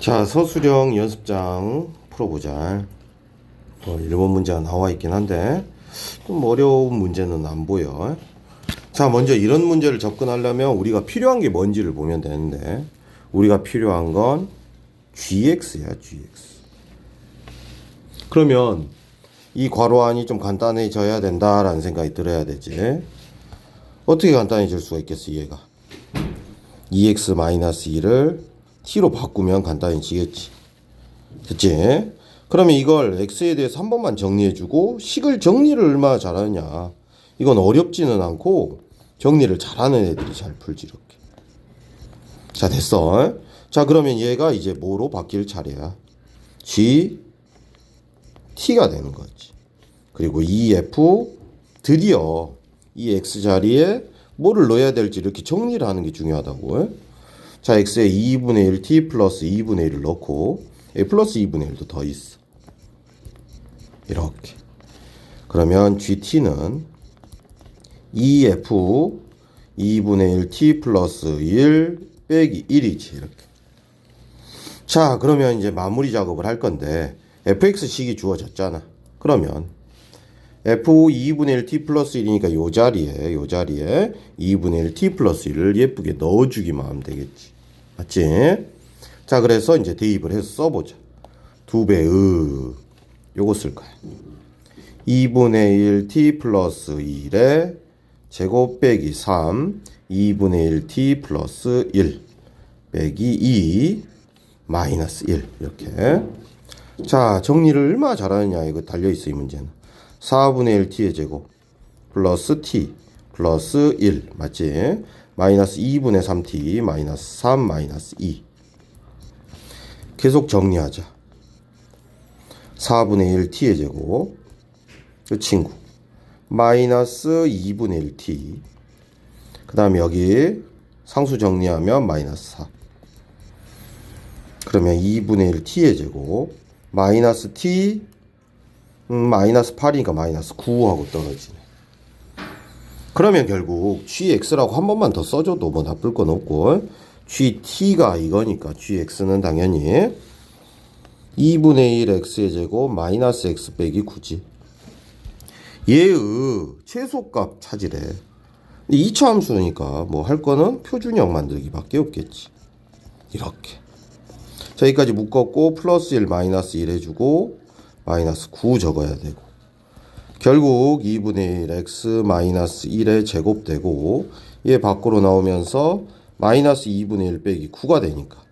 자, 서술형 연습장 풀어보자. 어, 일본 문제가 나와 있긴 한데, 좀 어려운 문제는 안 보여. 자, 먼저 이런 문제를 접근하려면 우리가 필요한 게 뭔지를 보면 되는데, 우리가 필요한 건 gx야, gx. 그러면 이 괄호안이 좀 간단해져야 된다라는 생각이 들어야 되지. 어떻게 간단해질 수가 있겠어, 얘가. 2x-2를 t로 바꾸면 간단해지겠지. 그치? 그러면 이걸 x에 대해서 한 번만 정리해주고 식을 정리를 얼마나 잘하느냐. 이건 어렵지는 않고 정리를 잘하는 애들이 잘 풀지 이렇게. 자 됐어. 자 그러면 얘가 이제 뭐로 바뀔 차례야. g t가 되는 거지. 그리고 이 f 드디어 이 x 자리에 뭐를 넣어야 될지 이렇게 정리를 하는 게 중요하다고. 자, x에 2분의 1 t 플러스 2분의 1을 넣고 플러스 2분의 1도 더 있어. 이렇게. 그러면 gt는 2f 2분의 1 t 플러스 1 빼기 1이지 이렇게. 자, 그러면 이제 마무리 작업을 할 건데 fx식이 주어졌잖아. 그러면 f 2분의 1 t 플러스 1이니까 요 자리에 요 자리에 2분의 1 t 플러스 1을 예쁘게 넣어주기만 하면 되겠지. 맞지? 자, 그래서 이제 대입을 해서 써보자. 두 배의. 요거 쓸 거야. 2분의 1 t 플러스 1에 제곱 빼기 3 2분의 1 t 플러스 1 빼기 2 마이너스 1 이렇게. 자 정리를 얼마나 잘하느냐. 이거 달려있어 이 문제는. 4분의 1t의 제곱 플러스 t 플러스 1 맞지 마이너스 2분의 3t 마이너스 3 마이너스 2 계속 정리하자. 4분의 1t의 제곱. 그 친구. 마이너스 2분의 1t 그 다음에 여기 상수 정리하면 마이너스 4 그러면 2분의 1t의 제곱. 마이너스 t 음, 마이너스 8이니까 마이너스 9하고 떨어지네 그러면 결국 gx라고 한 번만 더 써줘도 뭐 나쁠 건 없고 gt가 이거니까 gx는 당연히 2분의 1 x의 제곱 마이너스 x 빼기 9지 얘의 최소값 찾으래. 2차 함수니까 뭐 할 거는 표준형 만들기 밖에 없겠지. 이렇게. 자, 여기까지 묶었고 플러스 1 마이너스 1 해주고 마이너스 9 적어야 되고 결국 2분의 1 x 마이너스 1의 제곱되고 얘 밖으로 나오면서 마이너스 2분의 1 빼기 9가 되니까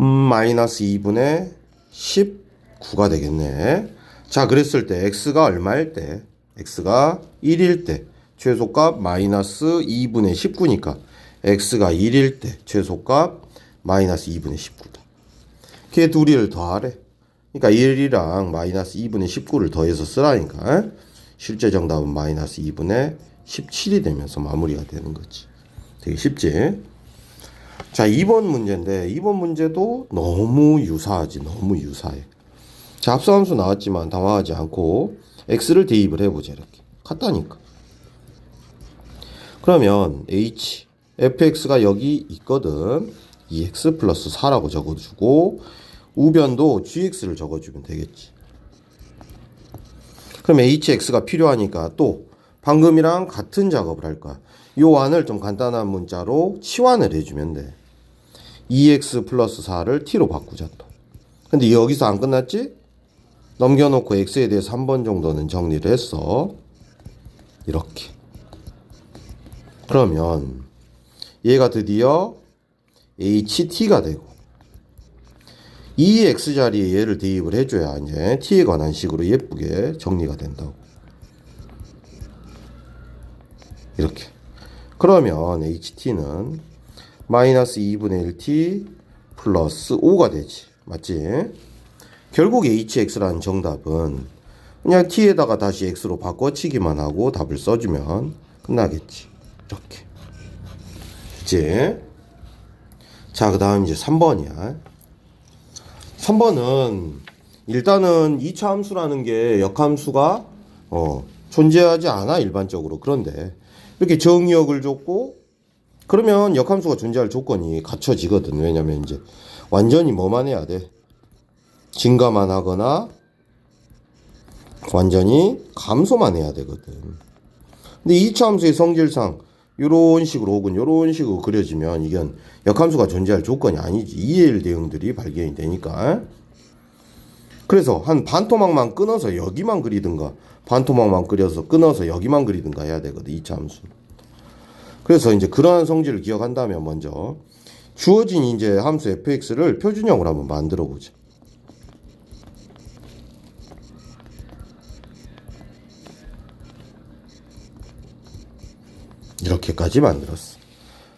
음, 마이너스 2분의 19가 되겠네. 자, 그랬을 때 x가 얼마일 때? x가 1일 때 최소값 마이너스 2분의 19니까 x가 1일 때 최소값 마이너스 2분의 19다. 걔 둘이를 더하래. 그러니까 1이랑 마이너스 2분의 19를 더해서 쓰라니까. 실제 정답은 마이너스 2분의 17이 되면서 마무리가 되는 거지. 되게 쉽지? 자, 2번 문제인데 2번 문제도 너무 유사하지. 너무 유사해. 자, 합성함수 나왔지만 당황하지 않고 x를 대입을 해보자 이렇게 같다니까 그러면 h fx가 여기 있거든 2x 플러스 4라고 적어주고 우변도 gx를 적어주면 되겠지 그럼 hx가 필요하니까 또 방금이랑 같은 작업을 할 거야 요 안을 좀 간단한 문자로 치환을 해주면 돼 2x 플러스 4를 t로 바꾸자 또 근데 여기서 안 끝났지? 넘겨놓고 x에 대해서 한 번 정도는 정리를 했어. 이렇게. 그러면 얘가 드디어 ht가 되고 이 x 자리에 얘를 대입을 해줘야 이제 t에 관한 식으로 예쁘게 정리가 된다고. 이렇게. 그러면 ht는 마이너스 2분의 1t 플러스 5가 되지. 맞지? 결국 hx라는 정답은 그냥 t에다가 다시 x로 바꿔치기만 하고 답을 써주면 끝나겠지. 이렇게. 이제 자, 그 다음 이제 3번이야. 3번은 일단은 2차 함수라는 게 역함수가 어, 존재하지 않아 일반적으로. 그런데 이렇게 정의역을 줬고 그러면 역함수가 존재할 조건이 갖춰지거든. 왜냐면 이제 완전히 뭐만 해야 돼? 증가만 하거나 완전히 감소만 해야 되거든. 근데 이차 함수의 성질상 이런 식으로 혹은 이런 식으로 그려지면 이건 역함수가 존재할 조건이 아니지. 2의 1 대응들이 발견이 되니까. 그래서 한 반토막만 끊어서 여기만 그리든가 반토막만 그려서 끊어서 여기만 그리든가 해야 되거든. 이차 함수. 그래서 이제 그러한 성질을 기억한다면 먼저 주어진 이제 함수 fx를 표준형으로 한번 만들어 보자. 이렇게까지 만들었어.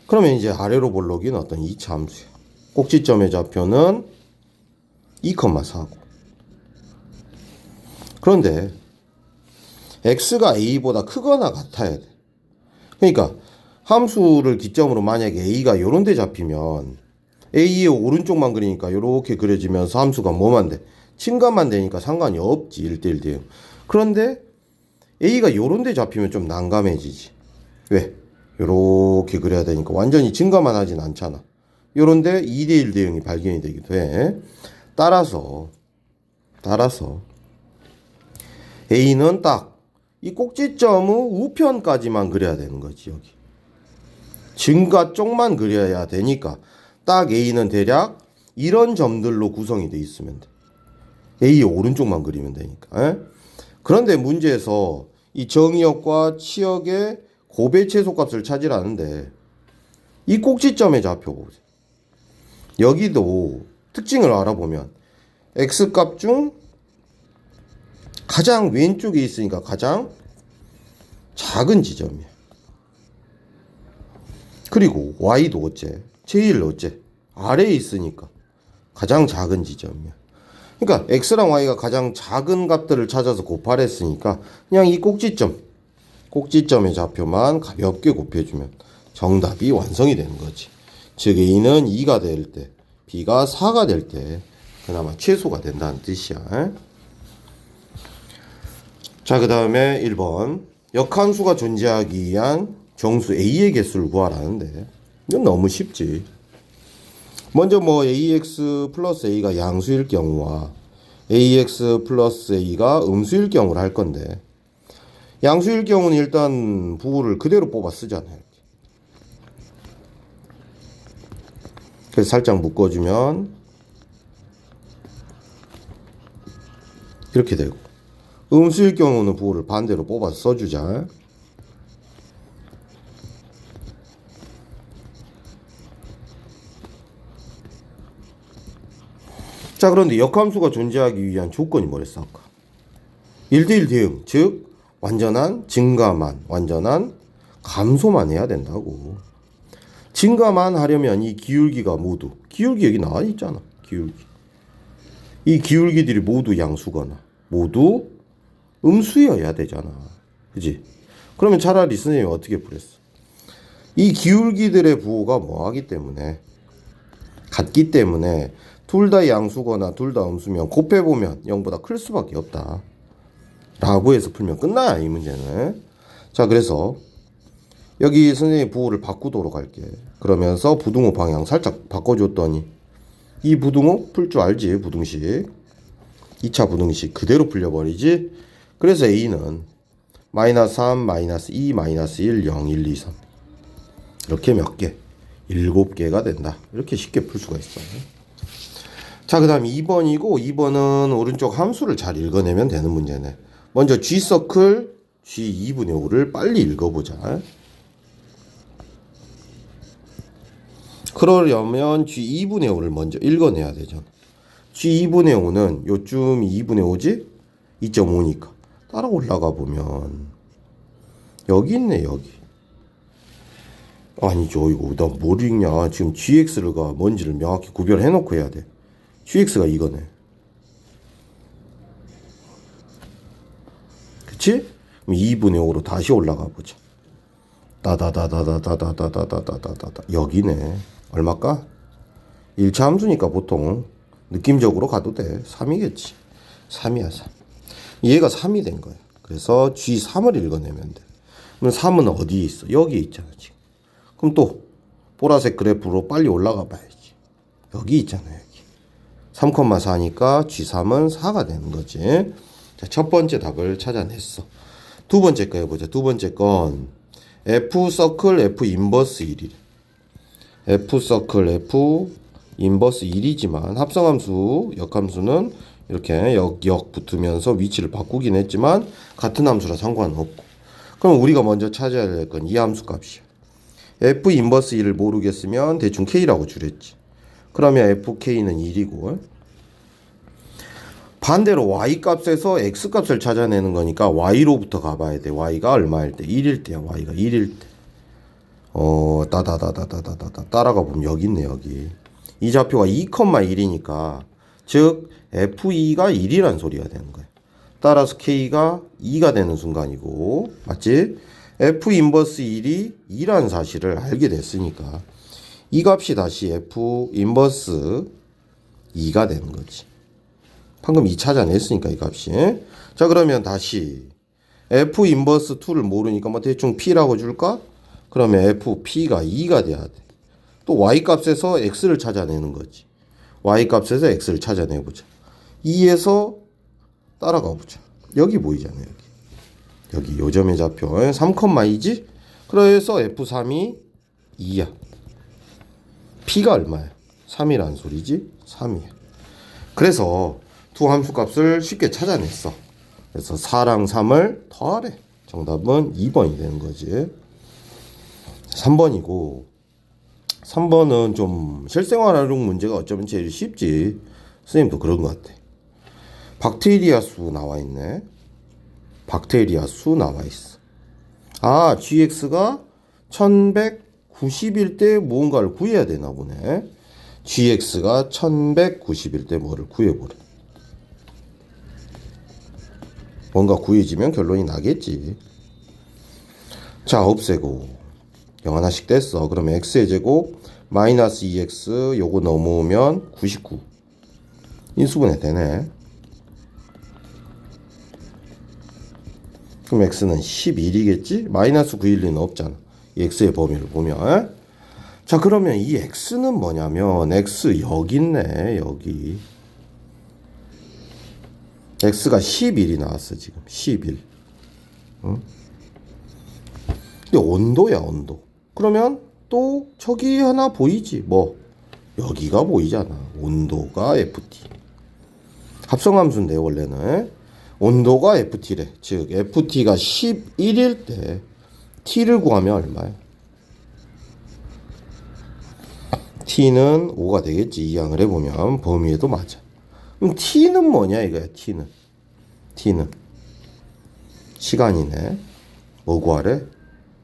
그러면 이제 아래로 볼록인 어떤 2차 함수야. 꼭지점의 좌표는 2,4고. 그런데 x가 a보다 크거나 같아야 돼. 그러니까 함수를 기점으로 만약에 a가 요런 데 잡히면 a의 오른쪽만 그리니까 요렇게 그려지면서 함수가 뭐만 돼? 친감만 되니까 상관이 없지 1대1 대응. 그런데 a가 요런 데 잡히면 좀 난감해지지. 왜? 요렇게 그려야 되니까 완전히 증가만 하진 않잖아. 요런데 2대1 대응이 발견이 되기도 해. 따라서 따라서 A는 딱 이 꼭지점의 우편까지만 그려야 되는 거지 여기. 증가 쪽만 그려야 되니까 딱 A는 대략 이런 점들로 구성이 돼 있으면 돼. A의 오른쪽만 그리면 되니까. 에? 그런데 문제에서 이 정의역과 치역의 고배 최소값을 찾으라는데 이 꼭지점의 좌표 보세요. 여기도 특징을 알아보면 x값 중 가장 왼쪽에 있으니까 가장 작은 지점이야. 그리고 y도 어째? 제일 어째? 아래에 있으니까 가장 작은 지점이야. 그러니까 x랑 y가 가장 작은 값들을 찾아서 곱하랬으니까 그냥 이 꼭지점 꼭지점의 좌표만 가볍게 곱해주면 정답이 완성이 되는 거지. 즉 A는 2가 될 때, B가 4가 될 때 그나마 최소가 된다는 뜻이야. 자, 그 다음에 1번. 역함수가 존재하기 위한 정수 A의 개수를 구하라는데 이건 너무 쉽지. 먼저 뭐 AX 플러스 A가 양수일 경우와 AX 플러스 A가 음수일 경우를 할 건데 양수일 경우는 일단 부호를 그대로 뽑아 쓰잖아요. 그래서 살짝 묶어주면 이렇게 되고 음수일 경우는 부호를 반대로 뽑아서 써주자. 자 그런데 역함수가 존재하기 위한 조건이 뭐랬어 아까 1대1 대응 즉 완전한 증가만 완전한 감소만 해야 된다고. 증가만 하려면 이 기울기가 모두 기울기 여기 나와 있잖아 기울기. 이 기울기들이 모두 양수거나 모두 음수여야 되잖아. 그지? 그러면 차라리 선생님이 어떻게 풀었어? 이 기울기들의 부호가 뭐하기 때문에? 같기 때문에 둘 다 양수거나 둘 다 음수면 곱해보면 0보다 클 수밖에 없다 라고 해서 풀면 끝나야 이 문제는. 자 그래서 여기 선생님 부호를 바꾸도록 할게. 그러면서 부등호 방향 살짝 바꿔줬더니 이 부등호 풀 줄 알지 부등식? 2차 부등식 그대로 풀려버리지? 그래서 A는 마이너스 3, 마이너스 2, 마이너스 1, 0, 1, 2, 3 이렇게 몇 개? 7개가 된다. 이렇게 쉽게 풀 수가 있어요 자, 그 다음 2번이고, 2번은 오른쪽 함수를 잘 읽어내면 되는 문제네. 먼저 G서클 G 2분의 5를 빨리 읽어보자. 그러려면 G 2분의 5를 먼저 읽어내야 되잖아. G 2분의 5는 요쯤이 2분의 5지? 2.5니까. 따라 올라가 보면, 여기 있네, 여기. 아니죠, 이거. 나 뭘 읽냐. 지금 GX가 뭔지를 명확히 구별해 놓고 해야 돼. GX가 이거네. 그치? 그럼 2분의 5로 다시 올라가 보자. 따다다다다다다다다다다다 여기네. 얼마까? 1차 함수니까 보통 느낌적으로 가도 돼. 3이겠지. 3이야, 3. 얘가 3이 된 거야. 그래서 G3을 읽어내면 돼. 그럼 3은 어디에 있어? 여기에 있잖아, 지금. 그럼 또 보라색 그래프로 빨리 올라가 봐야지. 여기 있잖아요. 여기. 3,4니까 G3은 4가 되는 거지. 자, 첫 번째 답을 찾아냈어. 두 번째 거 해보자. 두 번째 건 F 서클 F 인버스 1이래. F 서클 F 인버스 1이지만 합성함수 역함수는 이렇게 역, 역 붙으면서 위치를 바꾸긴 했지만 같은 함수라 상관은 없고 그럼 우리가 먼저 찾아야 될 건 이 함수 값이야 F 인버스 1을 모르겠으면 대충 K라고 줄였지 그러면 FK는 1이고 반대로 Y 값에서 X 값을 찾아내는 거니까 Y로부터 가봐야 돼 Y가 얼마일 때 1일 때야 Y가 1일 때 어, 따다다다다다다 따라가 보면 여기 있네 여기. 이 좌표가 2,1이니까 즉 F2가 1이란 소리가 되는 거야. 따라서 K가 2가 되는 순간이고 맞지? F 인버스 1이 2란 사실을 알게 됐으니까 이 값이 다시 F 인버스 2가 되는 거지. 방금 2 찾아냈으니까 이 값이. 자 그러면 다시 F 인버스 2를 모르니까 뭐 대충 P라고 줄까? 그러면 FP가 2가 돼야 돼. 또 Y 값에서 X를 찾아내는 거지. Y 값에서 X를 찾아내보자. 2에서 따라가 보자. 여기 보이잖아요. 여기. 여기 요점의 좌표 3,2지? 그래서 F3이 2야. P가 얼마야? 3이란 소리지? 3이야. 그래서 두 함수 값을 쉽게 찾아냈어. 그래서 4랑 3을 더하래. 정답은 2번이 되는 거지. 3번이고 3번은 좀 실생활 활용 문제가 어쩌면 제일 쉽지. 선생님도 그런 것 같아. 박테리아 수 나와 있네. 박테리아 수 나와 있어. 아, GX가 1190일 때 무언가를 구해야 되나 보네. GX가 1190일 때 뭐를 구해보래. 뭔가 구해지면 결론이 나겠지. 자, 없애고. 0 하나씩 뗐어. 그러면 x의 제곱 마이너스 2x 요거 넘어오면 99. 인수분해 되네. 그럼 x는 11이겠지? 마이너스 9일 리는 없잖아. 이 x의 범위를 보면. 자, 그러면 이 x는 뭐냐면 x 여기 있네. 여기. X가 11이 나왔어, 지금. 11. 응? 근데 온도야, 온도. 그러면 또 저기 하나 보이지? 뭐. 여기가 보이잖아. 온도가 FT 합성함수인데 원래는. 온도가 FT래. 즉 FT가 11일 때 T를 구하면 얼마야? T는 5가 되겠지. 이항을 해보면 범위에도 맞아 그럼 T는 뭐냐 이거야 T는 T는 시간이네 뭐 구하래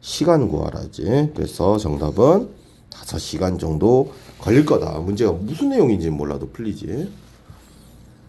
시간 구하라지. 그래서 정답은 5시간 정도 걸릴 거다. 문제가 무슨 내용인지 몰라도 풀리지.